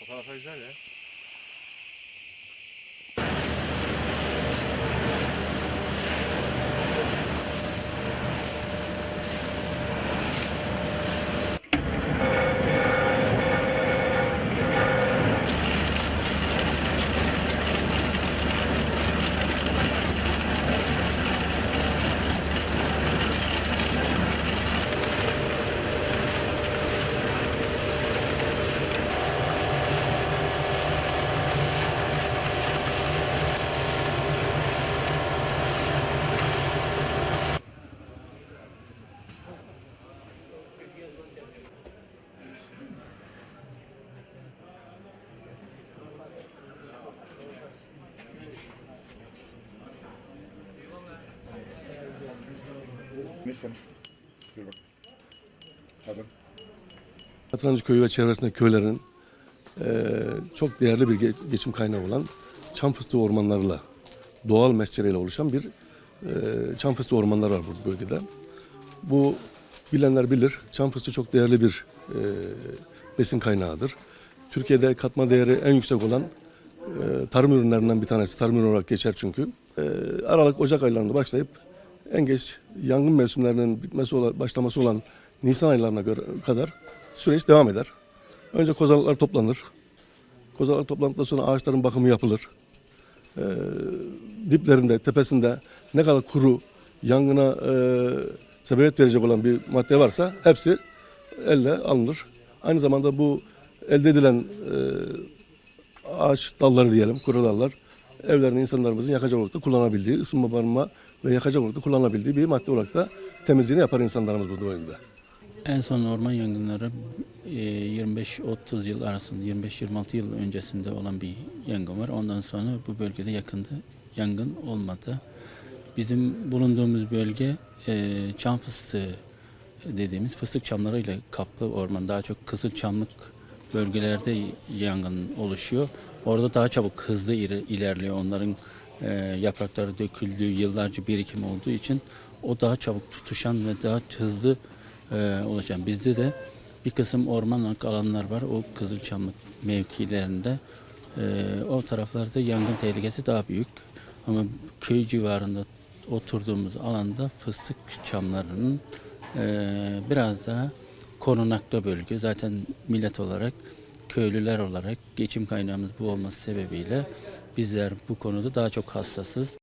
我发了发邮件。Bak. Adın. Katrancı Köyü ve çevresindeki köylerin eee, çok değerli bir ge- geçim kaynağı olan çam fıstığı ormanlarıyla, doğal mescereyle oluşan bir eee çam fıstığı ormanları var bu bölgede. Bu bilenler bilir, çam fıstığı çok değerli bir eee, besin kaynağıdır. Türkiye'de katma değeri en yüksek olan eee, tarım ürünlerinden bir tanesi, tarım ürünü olarak geçer çünkü. Eee, Aralık, Ocak aylarında başlayıp en geç yangın mevsimlerinin bitmesi olan, başlaması olan Nisan aylarına kadar süreç devam eder. Önce kozalaklar toplanır. Kozalaklar toplandıktan sonra ağaçların bakımı yapılır. Ee, diplerinde, tepesinde ne kadar kuru, yangına e, sebebiyet verecek olan bir madde varsa hepsi elle alınır. Aynı zamanda bu elde edilen e, ağaç dalları diyelim, kuru dallar evlerini insanlarımızın yakacak olarak da kullanabildiği, ısınma, barınma ve yakacak olarak da kullanabildiği bir madde olarak da temizliğini yapar insanlarımız bu bölgede. En son orman yangınları e, 25-30 yıl arasında, 25-26 yıl öncesinde olan bir yangın var. Ondan sonra bu bölgede yakında yangın olmadı. Bizim bulunduğumuz bölge e, çam fıstığı dediğimiz fıstık çamlarıyla kaplı orman. Daha çok kızıl çamlık bölgelerde yangın oluşuyor. Orada daha çabuk hızlı ilerliyor. Onların e, yaprakları döküldüğü, yıllarca birikim olduğu için o daha çabuk tutuşan ve daha hızlı e, ulaşan. Bizde de bir kısım ormanlık alanlar var. O Kızılçamlık mevkilerinde e, o taraflarda yangın tehlikesi daha büyük. Ama köy civarında oturduğumuz alanda fıstık çamlarının e, biraz daha korunaklı bölge. Zaten millet olarak, köylüler olarak geçim kaynağımız bu olması sebebiyle bizler bu konuda daha çok hassasız.